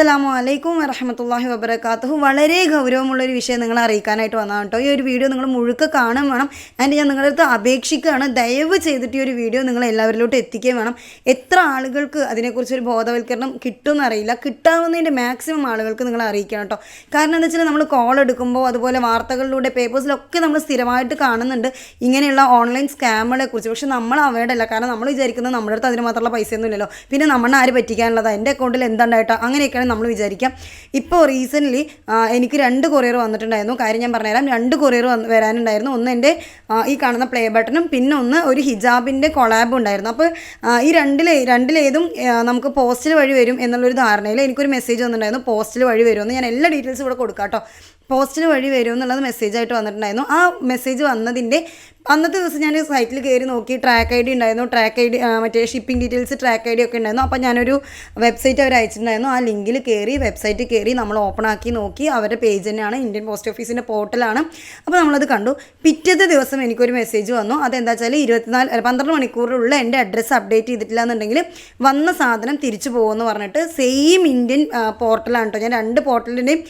അസ്സലാമു അലൈക്കും വറഹമത്തല്ലാഹി വബർക്കാത്തു വളരെ ഗൗരവമുള്ള ഒരു വിഷയം നിങ്ങളെ അറിയിക്കാനായിട്ട് വന്നതാണ് കേട്ടോ. ഈ ഒരു വീഡിയോ നിങ്ങൾ മുഴുക്ക കാണാൻ വേണം. ആൻഡ് ഞാൻ നിങ്ങളുടെ അടുത്ത് അപേക്ഷിക്കുകയാണ്. ദയവ് ചെയ്തിട്ട് ഈ ഒരു വീഡിയോ നിങ്ങൾ എല്ലാവരിലോട്ട് എത്തിക്കുകയും വേണം. എത്ര ആളുകൾക്ക് അതിനെക്കുറിച്ച് ഒരു ബോധവൽക്കരണം കിട്ടുമെന്ന് അറിയില്ല കിട്ടാവുന്നതിന്റെ മാക്സിമം ആളുകൾക്ക് നിങ്ങൾ അറിയിക്കണം കേട്ടോ. കാരണം എന്താ വെച്ചാൽ നമ്മൾ കോൾ എടുക്കുമ്പോൾ അതുപോലെ വാർത്തകളിലൂടെ പേപ്പേഴ്സിലൊക്കെ നമ്മൾ സ്ഥിരമായിട്ട് കാണുന്നുണ്ട്. ഇങ്ങനെയുള്ള ഓൺലൈൻ സ്കാമുകളെ കുറിച്ച്. പക്ഷെ നമ്മൾ അവയുടെ അല്ല. കാരണം നമ്മൾ വിചാരിക്കുന്നത് നമ്മുടെ അടുത്ത് അതിന് മാത്രമുള്ള പൈസയൊന്നുമില്ലല്ലോ. പിന്നെ നമ്മളെ ആര് പറ്റിക്കാനുള്ളതാണ് എന്റെ അക്കൗണ്ടിൽ എന്താണ്ടായിട്ടോ? അങ്ങനെയൊക്കെയാണ് നമ്മൾ വിചാരിക്കാം. ഇപ്പോൾ റീസെന്റ്ലി എനിക്ക് രണ്ട് കൊറിയർ വന്നിട്ടുണ്ടായിരുന്നു. കാര്യം ഞാൻ പറഞ്ഞുതരാം. രണ്ട് കൊറിയർ വരാനുണ്ടായിരുന്നു. ഒന്ന് എന്റെ ഈ കാണുന്ന പ്ലേ ബട്ടണും പിന്നെ ഒന്ന് ഒരു ഹിജാബിന്റെ കൊളാബും ഉണ്ടായിരുന്നു. അപ്പോൾ ഈ രണ്ടിലെ രണ്ടിലേതും നമുക്ക് പോസ്റ്റിൽ വഴി വരും എന്നുള്ളൊരു ധാരണയിൽ എനിക്കൊരു മെസ്സേജ് വന്നിട്ടുണ്ടായിരുന്നു. പോസ്റ്റിൽ വഴി വരുമെന്ന്. ഞാൻ എല്ലാ ഡീറ്റെയിൽസും ഇവിടെ കൊടുക്കാം കേട്ടോ. പോസ്റ്റിന് വഴി വരും എന്നുള്ളത് മെസ്സേജ് ആയിട്ട് വന്നിട്ടുണ്ടായിരുന്നു. ആ മെസ്സേജ് വന്നതിന്റെ അന്നത്തെ ദിവസം ഞാൻ സൈറ്റിൽ കയറി നോക്കി ട്രാക്ക് ഐ ഡി ഉണ്ടായിരുന്നു. ട്രാക്ക് ഐ ഡി മറ്റേ shipping details track I D ഒക്കെ ഉണ്ടായിരുന്നു. അപ്പോൾ ഞാനൊരു വെബ്സൈറ്റ് അവർ അയച്ചിട്ടുണ്ടായിരുന്നു. ആ ലിങ്കിൽ കയറി വെബ്സൈറ്റ് കയറി നമ്മൾ ഓപ്പൺ ആക്കി നോക്കി. അവരുടെ പേജ് തന്നെയാണ് ഇന്ത്യൻ പോസ്റ്റ് ഓഫീസിന്റെ പോർട്ടലാണ് അപ്പോൾ നമ്മളത് കണ്ടു. പിറ്റത്തെ ദിവസം എനിക്കൊരു മെസ്സേജ് വന്നു. അതെന്താ വെച്ചാൽ ഇരുപത്തിനാല് പന്ത്രണ്ട് മണിക്കൂറിലുള്ള എന്റെ അഡ്രസ്സ് അപ്ഡേറ്റ് ചെയ്തിട്ടില്ല എന്നുണ്ടെങ്കിൽ വന്ന സാധനം തിരിച്ചു പോകുമെന്ന് പറഞ്ഞിട്ട് സെയിം ഇന്ത്യൻ പോർട്ടലാണ് കേട്ടോ ഞാൻ രണ്ട് പോർട്ടലിന്റെയും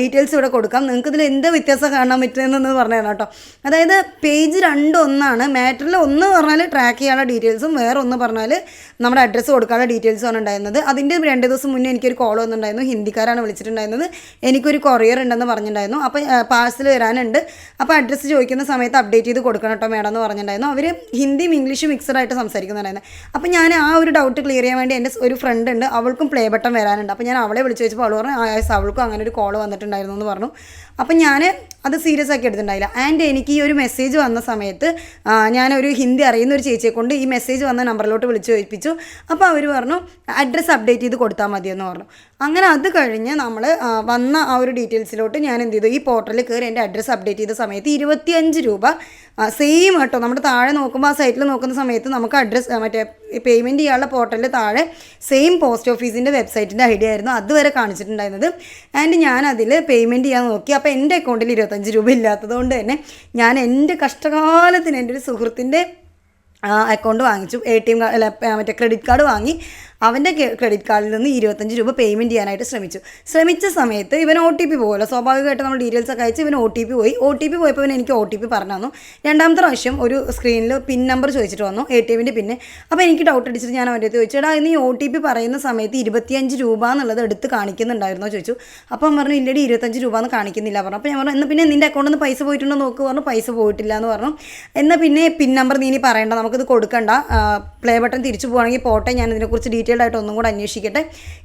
ഡീറ്റെയിൽസ് ഇവിടെ കൊടുക്കാം. നിങ്ങൾക്ക് ഇതിൽ എന്ത് വ്യത്യാസം കാണാൻ പറ്റുന്നതെന്ന് പറഞ്ഞു തരാം കേട്ടോ. അതായത് പേജ് രണ്ട് ഒന്നാണ് മാറ്ററിൽ ഒന്ന് പറഞ്ഞാൽ ട്രാക്ക് ചെയ്യാനുള്ള ഡീറ്റെയിൽസും വേറെ ഒന്ന് പറഞ്ഞാൽ നമ്മുടെ അഡ്രസ്സ് കൊടുക്കാനുള്ള ഡീറ്റെയിൽസും ആണ് ഉണ്ടായിരുന്നത്. അതിന്റെ രണ്ട് ദിവസം മുന്നേ എനിക്കൊരു കോൾ വന്നിട്ടുണ്ടായിരുന്നു. ഹിന്ദിക്കാരാണ് വിളിച്ചിട്ടുണ്ടായിരുന്നത്. എനിക്കൊരു കൊറിയർ ഉണ്ടെന്ന് പറഞ്ഞിട്ടുണ്ടായിരുന്നു. അപ്പോൾ പാഴ്സൽ വരാനുണ്ട്. അപ്പോൾ അഡ്രസ്സ് ചോദിക്കുന്ന സമയത്ത് അപ്ഡേറ്റ് ചെയ്ത് കൊടുക്കണം കേട്ടോ മേഡം എന്ന് പറഞ്ഞിട്ടുണ്ടായിരുന്നു. അവർ ഹിന്ദിയും ഇംഗ്ലീഷും മിക്സഡ് ആയിട്ട് സംസാരിക്കുന്നുണ്ടായിരുന്നു അപ്പോൾ ഞാൻ ആ ഒരു ഡൗട്ട് ക്ലിയർ ചെയ്യാൻ വേണ്ടി എന്റെ ഒരു ഫ്രണ്ട് ഉണ്ട്. അവൾക്കും പ്ലേ ബട്ടൺ വരാനുണ്ട്. അപ്പോൾ ഞാൻ അവളെ വിളിച്ച് ചോദിച്ചപ്പോൾ അവൾ പറഞ്ഞു ആ അവൾക്കും അങ്ങനെ ഒരു കോൾ വന്നിട്ടുണ്ടായിരുന്നു എന്ന് പറഞ്ഞു. അപ്പം ഞാൻ അത് സീരിയസ് ആക്കി എടുത്തിട്ടുണ്ടായില്ല. ആൻഡ് എനിക്ക് ഈ ഒരു മെസ്സേജ് വന്ന സമയത്ത് ഞാനൊരു ഹിന്ദി അറിയുന്ന ഒരു ചേച്ചിയെ കൊണ്ട് ഈ മെസ്സേജ് വന്ന നമ്പറിലോട്ട് വിളിച്ച് ചോദിപ്പിച്ചു അപ്പോൾ അവർ പറഞ്ഞു അഡ്രസ്സ് അപ്ഡേറ്റ് ചെയ്ത് കൊടുത്താൽ മതിയെന്ന് പറഞ്ഞു. അങ്ങനെ അത് കഴിഞ്ഞ് നമ്മൾ വന്ന ആ ഒരു ഡീറ്റെയിൽസിലോട്ട് ഞാൻ എന്ത് ചെയ്തു. ഈ പോർട്ടലിൽ കയറി എന്റെ അഡ്രസ്സ് അപ്ഡേറ്റ് ചെയ്ത സമയത്ത് ഇരുപത്തിയഞ്ച് രൂപ സെയിം കേട്ടോ. നമ്മുടെ താഴെ നോക്കുമ്പോൾ ആ സൈറ്റിൽ നോക്കുന്ന സമയത്ത് നമുക്ക് അഡ്രസ്സ് മറ്റേ പേയ്മെന്റ് ചെയ്യാനുള്ള പോർട്ടലിൽ താഴെ സെയിം പോസ്റ്റ് ഓഫീസിന്റെ വെബ്സൈറ്റിന്റെ ഐഡിയ ആയിരുന്നു. അതുവരെ കാണിച്ചിട്ടുണ്ടായിരുന്നത്. ആൻഡ് ഞാൻ അതിൽ പേയ്മെന്റ് ചെയ്യാൻ നോക്കി. അപ്പോൾ എന്റെ അക്കൗണ്ടിൽ ഇരുപത്തഞ്ച് രൂപ ഇല്ലാത്തത് കൊണ്ട് തന്നെ ഞാൻ എന്റെ കഷ്ടകാലത്തിന് എന്റെ ഒരു സുഹൃത്തിന്റെ അക്കൗണ്ട് വാങ്ങിച്ചു. എ ടി എം അല്ല പ- മറ്റേ ക്രെഡിറ്റ് കാർഡ് വാങ്ങി. അവന്റെ ക്രെഡിറ്റ് കാർഡിൽ നിന്ന് ഇരുപത്തഞ്ച് രൂപ പേയ്മെന്റ് ചെയ്യാനായിട്ട് ശ്രമിച്ചു. ശ്രമിച്ച സമയത്ത് ഇവൻ ഒ ടി പി പോകുമല്ലോ സ്വാഭാവികമായിട്ട് നമ്മൾ ഡീറ്റെയിൽസ് ഒക്കെ അയച്ച് ഇവൻ ഒ ടി പി പോയി. ഒ ടി പി പോയപ്പോൾ ഇവൻ എനിക്ക് ഒ ടി പി പറഞ്ഞു തന്നു. രണ്ടാമത്തെ പ്രാവശ്യം ഒരു സ്ക്രീനിൽ പിൻ നമ്പർ ചോദിച്ചിട്ട് വന്നു എ ടി എമ്മിന്റെ പിന്നെ അപ്പോൾ എനിക്ക് ഡൗട്ട് അടിച്ചിട്ട് ഞാൻ അവന്റെ അടുത്ത് ചോദിച്ചു എടാ നീ ഒ ടി പി പറയുന്ന സമയത്ത് ഇരുപത്തിയഞ്ച് രൂപ എന്നുള്ളത് എടുത്ത് കാണിക്കുന്നുണ്ടായിരുന്നോ? ചോദിച്ചു. അപ്പം പറഞ്ഞു ഇല്ലടി ഇരുപത്തഞ്ച് രൂപ എന്ന് കാണിക്കുന്നില്ല. പറഞ്ഞു. അപ്പോൾ ഞാൻ പറഞ്ഞു എന്നാൽ പിന്നെ നിന്റെ അക്കൗണ്ടിൽ നിന്ന് പൈസ പോയിട്ടുണ്ടോ നോക്ക്. പറഞ്ഞു പൈസ പോയിട്ടില്ല എന്ന് പറഞ്ഞു. എന്നാൽ പിന്നെ പിൻ നമ്പർ നീ ഇനി പറയണ്ട. നമുക്കിത് കൊടുക്കണ്ട. പ്ലേ ബട്ടൺ തിരിച്ചു പോകണമെങ്കിൽ പോട്ടെ. ഞാൻ ഇതിനെക്കുറിച്ച് ഡീറ്റെയിൽഡ് ആയിട്ട് ഒന്നും കൂടെ അന്വേഷിക്കട്ടെ.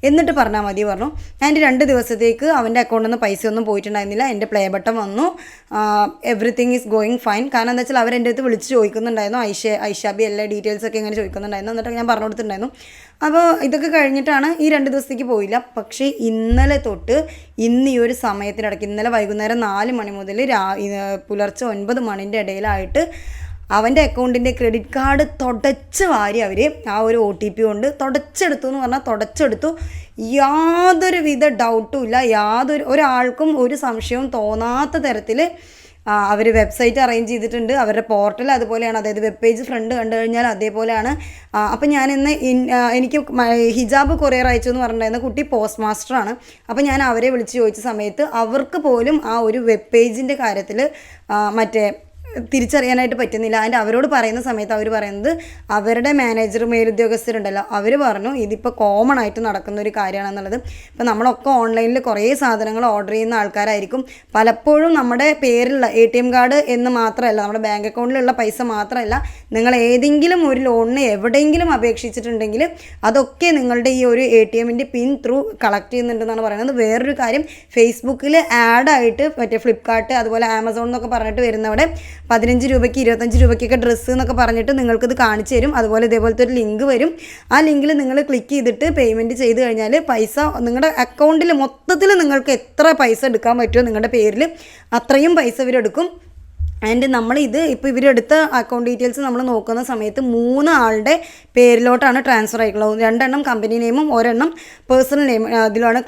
എന്നിട്ട് പറഞ്ഞാൽ മതി പറഞ്ഞു. ആൻഡ് രണ്ട് ദിവസത്തേക്ക് അവന്റെ അക്കൗണ്ടിൽ നിന്ന് പൈസ ഒന്നും പോയിട്ടുണ്ടായിരുന്നില്ല. എന്റെ പ്ലേ ബട്ടൺ വന്നു. എവറിത്തിങ് ഈസ് ഗോയിങ് ഫൈൻ കാരണം എന്താ വെച്ചാൽ അവരെന്റെ അടുത്ത് വിളിച്ച് ചോദിക്കുന്നുണ്ടായിരുന്നു. ഐഷ ഐഷാബി എല്ലാ ഡീറ്റെയിൽസ് ഒക്കെ ഇങ്ങനെ ചോദിക്കുന്നുണ്ടായിരുന്നു. എന്നിട്ട് ഞാൻ പറഞ്ഞു കൊടുത്തിട്ടുണ്ടായിരുന്നു അപ്പോൾ ഇതൊക്കെ കഴിഞ്ഞിട്ടാണ് ഈ രണ്ട് ദിവസത്തേക്ക് പോയില്ല. പക്ഷേ ഇന്നലെ തൊട്ട് ഇന്ന് ഈ ഒരു സമയത്തിനിടയ്ക്ക് ഇന്നലെ വൈകുന്നേരം നാല് മണി മുതൽ രാ പുലർച്ചെ ഒൻപത് മണിന്റെ ഇടയിലായിട്ട് അവന്റെ അക്കൗണ്ടിന്റെ ക്രെഡിറ്റ് കാർഡ് തുടച്ച് വാരി അവർ ആ ഒരു ഒ ടി പി കൊണ്ട് തുടച്ചെടുത്തു എന്ന് പറഞ്ഞാൽ തുടച്ചെടുത്തു. യാതൊരു വിധ ഡൗട്ടും ഇല്ല. യാതൊരു ഒരാൾക്കും ഒരു സംശയവും തോന്നാത്ത തരത്തിൽ അവർ വെബ്സൈറ്റ് അറേഞ്ച് ചെയ്തിട്ടുണ്ട്. അവരുടെ പോർട്ടൽ അതുപോലെയാണ്. അതായത് വെബ് പേജ് ഫ്രണ്ട് കണ്ടു കഴിഞ്ഞാൽ അതേപോലെയാണ്. അപ്പോൾ ഞാൻ ഇന്ന് എനിക്ക് ഹിജാബ് കൊറിയർ അയച്ചു എന്ന് പറഞ്ഞിട്ടുണ്ടായിരുന്ന കുട്ടി പോസ്റ്റ് മാസ്റ്ററാണ് അപ്പോൾ ഞാൻ അവരെ വിളിച്ച് ചോദിച്ച സമയത്ത് അവർക്ക് പോലും ആ ഒരു വെബ് പേജിന്റെ കാര്യത്തിൽ മറ്റേ തിരിച്ചറിയാനായിട്ട് പറ്റുന്നില്ല. അതിന്റെ അവരോട് പറയുന്ന സമയത്ത് അവർ പറയുന്നത് അവരുടെ മാനേജർ മേലുദ്യോഗസ്ഥരുണ്ടല്ലോ. അവർ പറഞ്ഞു ഇതിപ്പോൾ കോമൺ ആയിട്ട് നടക്കുന്ന ഒരു കാര്യമാണെന്നുള്ളത്. ഇപ്പോൾ നമ്മളൊക്കെ ഓൺലൈനിൽ കുറേ സാധനങ്ങൾ ഓർഡർ ചെയ്യുന്ന ആൾക്കാരായിരിക്കും. പലപ്പോഴും നമ്മുടെ പേരിലുള്ള എ ടി എം കാർഡ് എന്ന് മാത്രമല്ല നമ്മുടെ ബാങ്ക് അക്കൗണ്ടിലുള്ള പൈസ മാത്രമല്ല നിങ്ങൾ ഏതെങ്കിലും ഒരു ലോണിന് എവിടെയെങ്കിലും അപേക്ഷിച്ചിട്ടുണ്ടെങ്കിൽ അതൊക്കെ നിങ്ങളുടെ ഈ ഒരു എ ടി എമ്മിന്റെ പിൻ ത്രൂ കളക്ട് ചെയ്യുന്നുണ്ടെന്നാണ് പറയുന്നത്. വേറൊരു കാര്യം ഫേസ്ബുക്കിൽ ആഡായിട്ട് മറ്റേ ഫ്ലിപ്കാർട്ട് അതുപോലെ ആമസോൺ എന്നൊക്കെ പറഞ്ഞിട്ട് വരുന്നവിടെ പതിനഞ്ച് രൂപയ്ക്ക് ഇരുപത്തഞ്ച് രൂപയ്ക്കൊക്കെ ഡ്രസ്സ് എന്നൊക്കെ പറഞ്ഞിട്ട് നിങ്ങൾക്കിത് കാണിച്ചു തരും. അതുപോലെ ഇതേപോലത്തെ ഒരു ലിങ്ക് വരും. ആ ലിങ്കിൽ നിങ്ങൾ ക്ലിക്ക് ചെയ്തിട്ട് പേയ്മെന്റ് ചെയ്ത് കഴിഞ്ഞാൽ പൈസ നിങ്ങളുടെ അക്കൗണ്ടിൽ മൊത്തത്തിൽ നിങ്ങൾക്ക് എത്ര പൈസ എടുക്കാൻ പറ്റുമോ നിങ്ങളുടെ പേരിൽ അത്രയും പൈസ ഇവരെടുക്കും ആൻഡ് നമ്മൾ ഇത് ഇപ്പോൾ ഇവരെടുത്ത അക്കൗണ്ട് ഡീറ്റെയിൽസ് നമ്മൾ നോക്കുന്ന സമയത്ത് മൂന്ന് ആളുടെ പേരിലോട്ടാണ് ട്രാൻസ്ഫർ ആയിട്ടുള്ളത്. രണ്ടെണ്ണം കമ്പനി നെയിമും ഒരെണ്ണം പേഴ്സണൽ നെയിം അതിലാണ്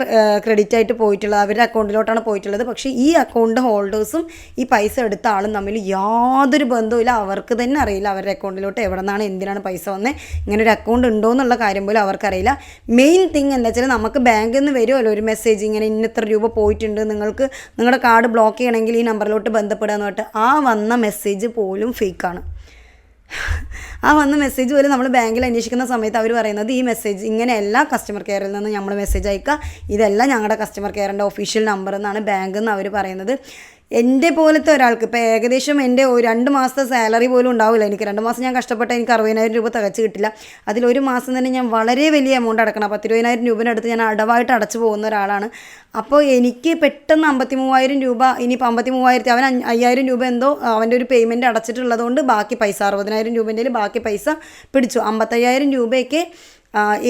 ക്രെഡിറ്റ് ആയിട്ട് പോയിട്ടുള്ളത്. അവരുടെ അക്കൗണ്ടിലോട്ടാണ് പോയിട്ടുള്ളത്. പക്ഷേ ഈ അക്കൗണ്ട് ഹോൾഡേഴ്സും ഈ പൈസ എടുത്ത ആളും തമ്മിൽ യാതൊരു ബന്ധവുമില്ല. അവർക്ക് തന്നെ അറിയില്ല അവരുടെ അക്കൗണ്ടിലോട്ട് എവിടെ നിന്നാണ് എന്തിനാണ് പൈസ വന്നത് ഇങ്ങനെ ഒരു അക്കൗണ്ട് ഉണ്ടോ എന്നുള്ള കാര്യം പോലും അവർക്കറിയില്ല. മെയിൻ തിങ് എന്താ വെച്ചാൽ നമുക്ക് ബാങ്കിൽ നിന്ന് വരുമല്ലോ ഒരു മെസ്സേജ് ഇങ്ങനെ ഇന്ന ഇത്ര രൂപ പോയിട്ടുണ്ട്. നിങ്ങൾക്ക് നിങ്ങളുടെ കാർഡ് ബ്ലോക്ക് ചെയ്യണമെങ്കിൽ ഈ നമ്പറിലോട്ട് ബന്ധപ്പെടുക എന്ന് പറഞ്ഞിട്ട് ആ വന്ന മെസ്സേജ് പോലും ഫേക്കാണ് ആ വന്ന മെസ്സേജ് പോലും നമ്മൾ ബാങ്കിൽ അന്വേഷിക്കുന്ന സമയത്ത് അവർ പറയുന്നത് ഈ മെസ്സേജ് ഇങ്ങനെ എല്ലാ കസ്റ്റമർ കെയറിൽ നിന്ന് നമ്മൾ മെസ്സേജ് അയക്കുക ഇതെല്ലാം ഞങ്ങളുടെ കസ്റ്റമർ കെയറിന്റെ ഒഫീഷ്യൽ നമ്പർ എന്നാണ് ബാങ്ക് എന്ന് അവർ പറയുന്നത്. എന്റെ പോലത്തെ ഒരാൾക്ക് ഇപ്പോൾ ഏകദേശം എന്റെ രണ്ട് മാസത്തെ സാലറി പോലും ഉണ്ടാവില്ല. എനിക്ക് രണ്ട് മാസം ഞാൻ കഷ്ടപ്പെട്ട എനിക്ക് അറുപതിനായിരം രൂപ തികച്ച് കിട്ടില്ല. അതിൽ ഒരു മാസം തന്നെ ഞാൻ വളരെ വലിയ എമൗണ്ട് അടക്കണം. പത്തിരുപതിനായിരം രൂപയുടെ അടുത്ത് ഞാൻ അടവായിട്ട് അടച്ചു പോകുന്ന ഒരാളാണ്. അപ്പോൾ എനിക്ക് പെട്ടെന്ന് അമ്പത്തി മൂവായിരം രൂപ ഇനിയിപ്പോൾ അമ്പത്തി മൂവായിരത്തി അവൻ അയ്യായിരം രൂപ എന്തോ അവന്റെ ഒരു പേയ്മെന്റ് അടച്ചിട്ടുള്ളതുകൊണ്ട് ബാക്കി പൈസ അറുപതിനായിരം രൂപേന്റെ ബാക്കി പൈസ പിടിച്ചു. അമ്പത്തയ്യായിരം രൂപയൊക്കെ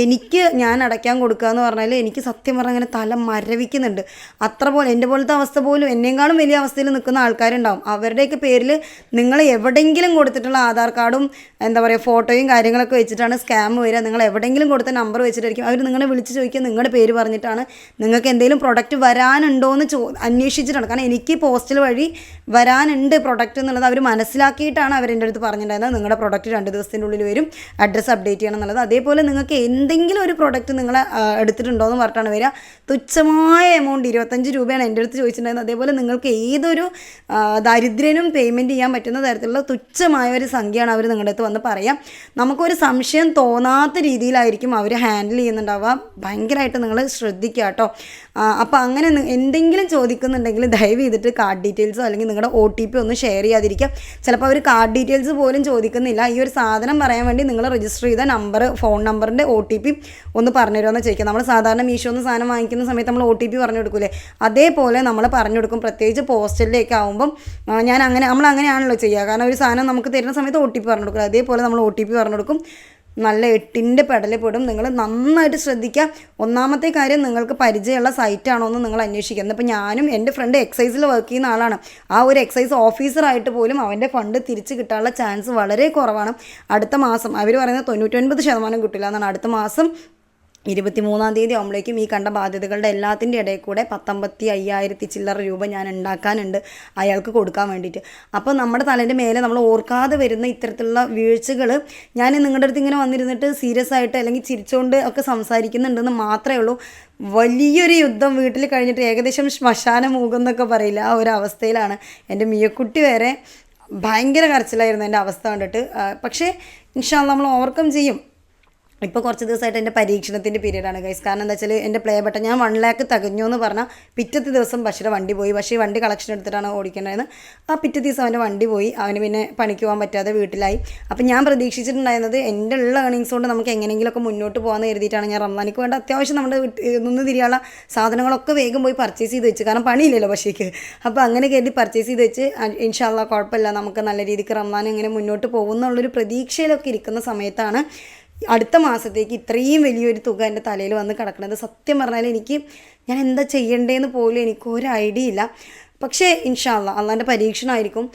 എനിക്ക് ഞാൻ അടയ്ക്കാൻ കൊടുക്കുക എന്ന് പറഞ്ഞാൽ എനിക്ക് സത്യം പറഞ്ഞാൽ അങ്ങനെ തല മരവിക്കുന്നുണ്ട്. അത്ര പോലെ എന്റെ പോലത്തെ അവസ്ഥ പോലും എന്നേക്കാളും വലിയ അവസ്ഥയിൽ നിൽക്കുന്ന ആൾക്കാരുണ്ടാവും. അവരുടെയൊക്കെ പേരിൽ നിങ്ങൾ എവിടെയെങ്കിലും കൊടുത്തിട്ടുള്ള ആധാർ കാർഡും എന്താ പറയുക ഫോട്ടോയും കാര്യങ്ങളൊക്കെ വെച്ചിട്ടാണ് സ്കാം വരിക. നിങ്ങൾ എവിടെയെങ്കിലും കൊടുത്ത നമ്പർ വെച്ചിട്ടായിരിക്കും. അവർ നിങ്ങളെ വിളിച്ച് ചോദിക്കുക നിങ്ങളുടെ പേര് പറഞ്ഞിട്ടാണ് നിങ്ങൾക്ക് എന്തെങ്കിലും പ്രൊഡക്റ്റ് വരാനുണ്ടോ എന്ന് ചോ അന്വേഷിച്ചിട്ടാണ് കാരണം എനിക്ക് പോസ്റ്റൽ വഴി വരാനുണ്ട് പ്രൊഡക്റ്റ് എന്നുള്ളത് അവർ മനസ്സിലാക്കിയിട്ടാണ് അവർ എന്റെ അടുത്ത് പറഞ്ഞിട്ടുണ്ടായിരുന്നത്. നിങ്ങളുടെ പ്രൊഡക്റ്റ് രണ്ട് ദിവസത്തിന്റെ ഉള്ളിൽ വരും അഡ്രസ്സ് അപ്ഡേറ്റ് ചെയ്യണം എന്നുള്ളത്. അതേപോലെ നിങ്ങൾക്ക് എന്തെങ്കിലും ഒരു പ്രോഡക്റ്റ് നിങ്ങൾ എടുത്തിട്ടുണ്ടോ എന്ന് പറഞ്ഞിട്ടാണ് വരിക. തുച്ഛമായ എമൗണ്ട് ഇരുപത്തഞ്ച് രൂപയാണ് എന്റെ അടുത്ത് ചോദിച്ചിട്ടുണ്ടായിരുന്നത്. അതേപോലെ നിങ്ങൾക്ക് ഏതൊരു ദാരിദ്ര്യനും പേയ്മെന്റ് ചെയ്യാൻ പറ്റുന്ന തരത്തിലുള്ള തുച്ഛമായ ഒരു സംഖ്യയാണ് അവർ നിങ്ങളുടെ അടുത്ത് വന്ന് പറയാം. നമുക്കൊരു സംശയം തോന്നാത്ത രീതിയിലായിരിക്കും അവർ ഹാൻഡിൽ ചെയ്യുന്നുണ്ടാവുക. ഭയങ്കരമായിട്ട് നിങ്ങൾ ശ്രദ്ധിക്കുക കേട്ടോ അപ്പോൾ അങ്ങനെ എന്തെങ്കിലും ചോദിക്കുന്നുണ്ടെങ്കിൽ ദയവ് ചെയ്തിട്ട് കാർഡ് ഡീറ്റെയിൽസോ അല്ലെങ്കിൽ നിങ്ങളുടെ ഒ ടി പി ഒന്നും ഷെയർ ചെയ്യാതിരിക്കുക ചിലപ്പോൾ അവർ കാർഡ് ഡീറ്റെയിൽസ് പോലും ചോദിക്കുന്നില്ല. ഈ ഒരു സാധനം പറയാൻ വേണ്ടി നിങ്ങൾ രജിസ്റ്റർ ചെയ്ത നമ്പർ ഫോൺ നമ്പറിന്റെ ഒ ടി പി ഒന്ന് പറഞ്ഞു തരുമെന്ന് ചോദിക്കുക നമ്മൾ സാധാരണ മീഷോന്ന് സാധനം വാങ്ങിക്കുന്ന സമയത്ത് നമ്മൾ ഒ ടി പി പറഞ്ഞു കൊടുക്കൂലേ? അതേപോലെ നമ്മൾ പറഞ്ഞു കൊടുക്കും. പ്രത്യേകിച്ച് പോസ്റ്റലിലേക്ക് ആകുമ്പം ഞാൻ അങ്ങനെ നമ്മൾ അങ്ങനെയാണല്ലോ ചെയ്യുക കാരണം ഒരു സാധനം നമുക്ക് തരുന്ന സമയത്ത് ഒ ടി പി പറഞ്ഞു കൊടുക്കുക അതേപോലെ നമ്മൾ ഒ ടി പി പറഞ്ഞു കൊടുക്കും. നല്ല എട്ടിന്റെ പെടും. നിങ്ങൾ നന്നായിട്ട് ശ്രദ്ധിക്കുക. ഒന്നാമത്തെ കാര്യം നിങ്ങൾക്ക് പരിചയമുള്ള സൈറ്റാണോ എന്ന് നിങ്ങൾ അന്വേഷിക്കുക എന്നിപ്പോൾ ഞാനും എന്റെ ഫ്രണ്ട് എക്സൈസിൽ വർക്ക് ചെയ്യുന്ന ആളാണ്. ആ ഒരു എക്സൈസ് ഓഫീസറായിട്ട് പോലും അവന്റെ ഫണ്ട് തിരിച്ച് കിട്ടാനുള്ള ചാൻസ് വളരെ കുറവാണ്. അടുത്ത മാസം അവർ പറയുന്നത് തൊണ്ണൂറ്റൊൻപത് ശതമാനം കിട്ടില്ല എന്നാണ്. അടുത്ത മാസം ഇരുപത്തി മൂന്നാം തീയതി ആകുമ്പോഴേക്കും ഈ കണ്ട ബാധ്യതകളുടെ എല്ലാത്തിന്റെ ഇടയിൽ കൂടെ പത്തൊമ്പത്തി അയ്യായിരത്തി ചില്ലറ രൂപ ഞാൻ ഉണ്ടാക്കാനുണ്ട് അയാൾക്ക് കൊടുക്കാൻ വേണ്ടിയിട്ട്. അപ്പോൾ നമ്മുടെ തലേന്റെ മേലെ നമ്മൾ ഓർക്കാതെ വരുന്ന ഇത്തരത്തിലുള്ള വീഴ്ചകൾ ഞാൻ നിങ്ങളുടെ അടുത്ത് ഇങ്ങനെ വന്നിരുന്നിട്ട് സീരിയസ് ആയിട്ട് അല്ലെങ്കിൽ ചിരിച്ചുകൊണ്ട് ഒക്കെ സംസാരിക്കുന്നുണ്ടെന്ന് മാത്രമേ ഉള്ളൂ. വലിയൊരു യുദ്ധം വീട്ടിൽ കഴിഞ്ഞിട്ട് ഏകദേശം ശ്മശാന മൂകം എന്നൊക്കെ പറയില്ല ആ ഒരു അവസ്ഥയിലാണ്. എന്റെ മിയക്കുട്ടി വരെ ഭയങ്കര കരച്ചിലായിരുന്നു എന്റെ അവസ്ഥ കണ്ടിട്ട്. പക്ഷേ ഇൻഷാല്ല നമ്മൾ ഓവർകം ചെയ്യും. ഇപ്പോൾ കുറച്ച് ദിവസമായിട്ട് എന്റെ പരീക്ഷണത്തിന്റെ പീരീഡാണ് ഗൈസ് കാരണം എന്താ വെച്ചാൽ എന്റെ പ്ലേ ബട്ടൺ ഞാൻ വൺ ലാക്ക് തികഞ്ഞു എന്ന് പറഞ്ഞാൽ പിറ്റത്തെ ദിവസം ബഷീടെ വണ്ടി പോയി. പക്ഷേ ഈ വണ്ടി കളക്ഷൻ എടുത്തിട്ടാണ് ഓടിക്കേണ്ടത്. ആ പിറ്റേ ദിവസം അവന്റെ വണ്ടി പോയി. അവന് പിന്നെ പണിക്ക് പോകാൻ പറ്റാതെ വീട്ടിലായി. അപ്പം ഞാൻ പ്രതീക്ഷിച്ചിട്ടുണ്ടായിരുന്നത് എന്റെ ഉള്ള ഏണിങ്സ് കൊണ്ട് നമുക്ക് എങ്ങനെയെങ്കിലുമൊക്കെ മുന്നോട്ട് പോകാമെന്ന് കരുതിയിട്ടാണ് ഞാൻ റംസാനിക്ക് വേണ്ട അത്യാവശ്യം നമ്മുടെ നിന്ന് തിരിയാനുള്ള സാധനങ്ങളൊക്കെ വേഗം പോയി പർച്ചേസ് ചെയ്ത് വെച്ച്. കാരണം പണിയില്ലല്ലോ പക്ഷേക്ക് അപ്പോൾ അങ്ങനെ കരുതി പർച്ചേസ് ചെയ്ത് വെച്ച് ഇൻഷാല്ല കുഴപ്പമില്ല. നമുക്ക് നല്ല രീതിക്ക് റംസാൻ എങ്ങനെ മുന്നോട്ട് പോകുമെന്നുള്ളൊരു പ്രതീക്ഷയിലൊക്കെ ഇരിക്കുന്ന സമയത്താണ് അടുത്ത മാസത്തേക്ക് ഇത്രയും വലിയൊരു തുക എന്റെ തലയിൽ വന്ന് കിടക്കുന്നത് സത്യം പറഞ്ഞാൽ എനിക്ക് ഞാൻ എന്താ ചെയ്യണ്ടേന്ന് പോലും എനിക്ക് ഒരു ഐഡിയ ഇല്ല. പക്ഷേ ഇൻഷാല്ല അള്ളാന്റെ പരീക്ഷണമായിരിക്കും.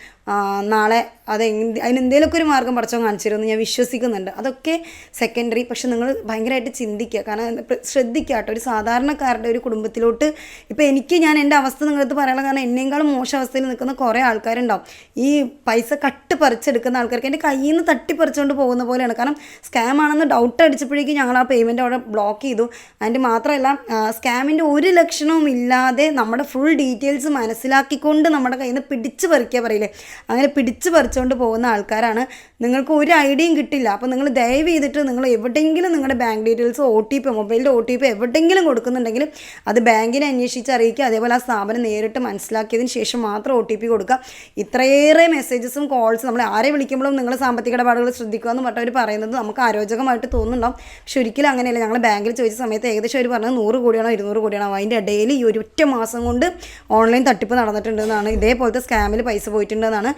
നാളെ അത് അതിനെന്തെങ്കിലുമൊക്കെ ഒരു മാർഗം പഠിച്ചോ കാണിച്ചിരുന്നു. ഞാൻ വിശ്വസിക്കുന്നുണ്ട്. അതൊക്കെ സെക്കൻഡറി പക്ഷെ നിങ്ങൾ ഭയങ്കരമായിട്ട് ചിന്തിക്കുക. കാരണം ശ്രദ്ധിക്കുക കേട്ടോ. ഒരു സാധാരണക്കാരുടെ ഒരു കുടുംബത്തിലോട്ട് ഇപ്പോൾ എനിക്ക് ഞാൻ എന്റെ അവസ്ഥ നിങ്ങളടുത്ത് പറയാനുള്ള കാരണം എന്നേക്കാളും മോശം അവസ്ഥയിൽ നിൽക്കുന്ന കുറേ ആൾക്കാരുണ്ടാവും. ഈ പൈസ കട്ട് പറിച്ചെടുക്കുന്ന ആൾക്കാർക്ക് എന്റെ കയ്യിൽ നിന്ന് തട്ടിപ്പറിച്ചുകൊണ്ട് പോകുന്ന പോലെയാണ്. കാരണം സ്കാം ആണെന്ന് ഡൗട്ട് അടിച്ചപ്പോഴേക്കും ഞങ്ങൾ ആ പേയ്മെന്റ് അവിടെ ബ്ലോക്ക് ചെയ്തു. അതിന്റെ മാത്രമല്ല സ്കാമിന്റെ ഒരു ലക്ഷണവും ഇല്ലാതെ നമ്മുടെ ഫുൾ ഡീറ്റെയിൽസ് മനസ്സിലാക്കിക്കൊണ്ട് നമ്മുടെ കയ്യിൽ നിന്ന് പിടിച്ച് പറിക്കുക പറയില്ലേ? അങ്ങനെ പിടിച്ച് പറിച്ചുകൊണ്ട് പോകുന്ന ആൾക്കാരാണ് നിങ്ങൾക്ക് ഒരു ഐഡിയയും കിട്ടില്ല. അപ്പോൾ നിങ്ങൾ ദയവ് ചെയ്തിട്ട് നിങ്ങൾ എവിടെയെങ്കിലും നിങ്ങളുടെ bank details O T P മൊബൈലിന്റെ ഒ ടി പി എവിടെയെങ്കിലും കൊടുക്കുന്നുണ്ടെങ്കിൽ അത് ബാങ്കിനെ അന്വേഷിച്ച് അറിയിക്കുക. അതേപോലെ ആ സ്ഥാപനം നേരിട്ട് മനസ്സിലാക്കിയതിന് ശേഷം മാത്രം ഒ ടി പി കൊടുക്കുക. ഇത്രയേറെ മെസ്സേജസും കോൾസും നമ്മൾ ആരെ വിളിക്കുമ്പോഴും നിങ്ങൾ സാമ്പത്തിക ഇടപാടുകൾ ശ്രദ്ധിക്കുക എന്ന് പറഞ്ഞവർ പറയുന്നത് നമുക്ക് ആരോചകമായിട്ട് തോന്നുന്നുണ്ടാവും. പക്ഷെ ഒരിക്കലും അങ്ങനെയല്ല. ഞങ്ങൾ ബാങ്കിൽ ചോദിച്ച സമയത്ത് ഏകദേശം അവർ പറഞ്ഞത് നൂറ് കോടിയാണോ ഇരുന്നൂറ് കോടിയാണോ അതിന്റെ ഇടയിൽ ഈ ഒറ്റ മാസം കൊണ്ട് ഓൺലൈൻ തട്ടിപ്പ് നടന്നിട്ടുണ്ടെന്നാണ്. ഇതേപോലത്തെ സ്കാമിൽ പൈസ പോയിട്ടുണ്ടെന്നാണ്.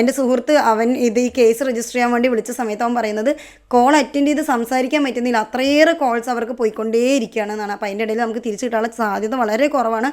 എന്റെ സുഹൃത്ത് അവൻ ഇത് ഈ കേസ് രജിസ്റ്റർ ചെയ്യാൻ വേണ്ടി വിളിച്ച സമയത്ത് അവൻ പറയുന്നത് കോൾ അറ്റൻഡ് ചെയ്ത് സംസാരിക്കാൻ പറ്റുന്നില്ല. അത്രയേറെ കോൾസ് അവർക്ക് പോയിക്കൊണ്ടേയിരിക്കുകയാണ് എന്നാണ് അപ്പോൾ അതിന്റെ ഇടയിൽ നമുക്ക് തിരിച്ചു കിട്ടാനുള്ള സാധ്യത വളരെ കുറവാണ്.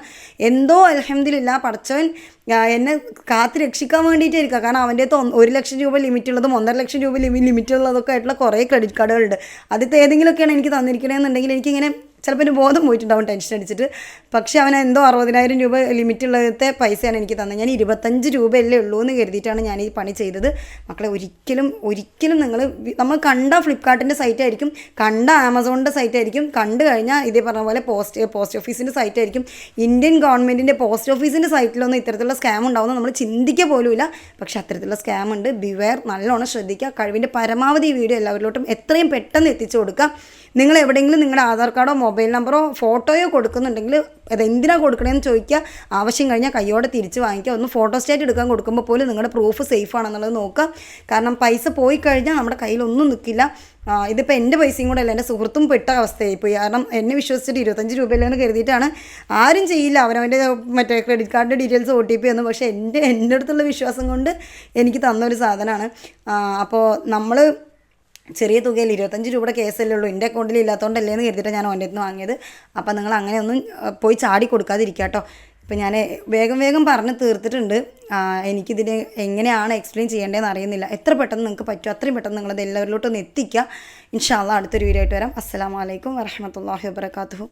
എന്തോ അലഹമ്മദില്ല പഠിച്ചവൻ ആ, എന്നെ കാത്ത് രക്ഷിക്കാൻ വേണ്ടിയിട്ടായിരിക്കുക കാരണം അവന്റെ ഒരു ലക്ഷം രൂപ ലിമിറ്റ് ഉള്ളതും ഒന്നര ലക്ഷം രൂപ ലിമിറ്റ് ഉള്ളതൊക്കെ ആയിട്ടുള്ള കുറേ ക്രെഡിറ്റ് കാർഡുകളുണ്ട് അതിൽ ഏതെങ്കിലുമൊക്കെയാണ് എനിക്ക് തന്നിരിക്കണമെന്നുണ്ടെങ്കിൽ എനിക്കിങ്ങനെ ചിലപ്പോൾ ഒരു ബോധം പോയിട്ടുണ്ടാവും ടെൻഷൻ അടിച്ചിട്ട്. പക്ഷേ അവൻ എന്തോ അറുപതിനായിരം രൂപ ലിമിറ്റുള്ളത്തെ പൈസയാണ് എനിക്ക് തന്നത്. ഞാൻ ഇരുപത്തഞ്ച് രൂപയല്ലേ ഉള്ളൂ എന്ന് കരുതിയിട്ടാണ് ഞാൻ ഈ പണി ചെയ്തത്. മക്കളെ ഒരിക്കലും ഒരിക്കലും നിങ്ങൾ നമ്മൾ കണ്ട ഫ്ലിപ്കാർട്ടിന്റെ സൈറ്റ് ആയിരിക്കും കണ്ട ആമസോണിന്റെ സൈറ്റ് ആയിരിക്കും കണ്ടു കഴിഞ്ഞാൽ ഇതേ പറഞ്ഞ പോലെ പോസ്റ്റ് പോസ്റ്റ് ഓഫീസിന്റെ സൈറ്റ് ആയിരിക്കും. ഇന്ത്യൻ ഗവൺമെന്റിന്റെ പോസ്റ്റ് ഓഫീസിന്റെ സൈറ്റിലൊന്നും ഇത്തരത്തിലുള്ള സ്കാം ഉണ്ടാവുമെന്ന് നമ്മൾ ചിന്തിക്കുക പോലുമില്ല. പക്ഷേ അത്തരത്തിലുള്ള സ്കാം ഉണ്ട്. ബിവെയർ നല്ലോണം ശ്രദ്ധിക്കുക. കഴിവിന്റെ പരമാവധി വീഡിയോ എല്ലാവരിലോട്ടും എത്രയും പെട്ടെന്ന് എത്തിച്ചു കൊടുക്കുക. നിങ്ങൾ എവിടെയെങ്കിലും നിങ്ങളുടെ ആധാർ കാർഡോ മൊബൈൽ നമ്പറോ ഫോട്ടോയോ കൊടുക്കുന്നുണ്ടെങ്കിൽ അത് എന്തിനാണ് കൊടുക്കണേന്ന് ചോദിക്കുക. ആവശ്യം കഴിഞ്ഞാൽ കയ്യോടെ തിരിച്ച് വാങ്ങിക്കുക. ഒന്ന് ഫോട്ടോ സ്റ്റേറ്റ് എടുക്കാൻ കൊടുക്കുമ്പോൾ പോലും നിങ്ങളുടെ പ്രൂഫ് സേഫ് ആണെന്നുള്ളത് നോക്കുക. കാരണം പൈസ പോയി കഴിഞ്ഞാൽ നമ്മുടെ കയ്യിലൊന്നും നിൽക്കില്ല. ഇതിപ്പോൾ എന്റെ പൈസയും കൂടെ അല്ല എന്റെ സുഹൃത്തും പെട്ട അവസ്ഥയായി പോയി കാരണം എന്നെ വിശ്വസിച്ചിട്ട് ഇരുപത്തഞ്ച് രൂപയില്ലെന്ന് കരുതിയിട്ടാണ് ആരും ചെയ്യില്ല. അവനവന്റെ മറ്റേ ക്രെഡിറ്റ് കാർഡിന്റെ ഡീറ്റെയിൽസ് ഒ ടി പി എന്ന് പക്ഷേ എന്റെ എന്റെ അടുത്തുള്ള വിശ്വാസം കൊണ്ട് എനിക്ക് തന്നൊരു സാധനമാണ്. അപ്പോൾ നമ്മൾ ചെറിയ തുകയിൽ ഇരുപത്തഞ്ച് രൂപയുടെ കേസല്ലേ ഉള്ളൂ. എന്റെ അക്കൗണ്ടിൽ ഇല്ലാത്തതുകൊണ്ടല്ലേ എന്ന് കരുതിയിട്ട് ഞാൻ ഓന്റെ നിന്ന് വാങ്ങിയത്. അപ്പം നിങ്ങൾ അങ്ങനെയൊന്നും ഒന്നും പോയി ചാടി കൊടുക്കാതിരിക്കുക കേട്ടോ ഇപ്പം ഞാൻ വേഗം വേഗം പറഞ്ഞ് തീർത്തിട്ടുണ്ട്. എനിക്കിതിന് എങ്ങനെയാണ് എക്സ്പ്ലെയിൻ ചെയ്യേണ്ടതെന്ന് അറിയുന്നില്ല. എത്ര പെട്ടെന്ന് നിങ്ങൾക്ക് പറ്റുമോ അത്രയും പെട്ടെന്ന് നിങ്ങളത് എല്ലാവരിലോട്ടൊന്ന് എത്തിക്കുക ഇൻഷാല്ല അടുത്തൊരു വീഡിയോ ആയിട്ട് വരാം. അസ്സാം വലൈക്കും വരഹമത്തല്ലാഹി വാബർക്കാത്തു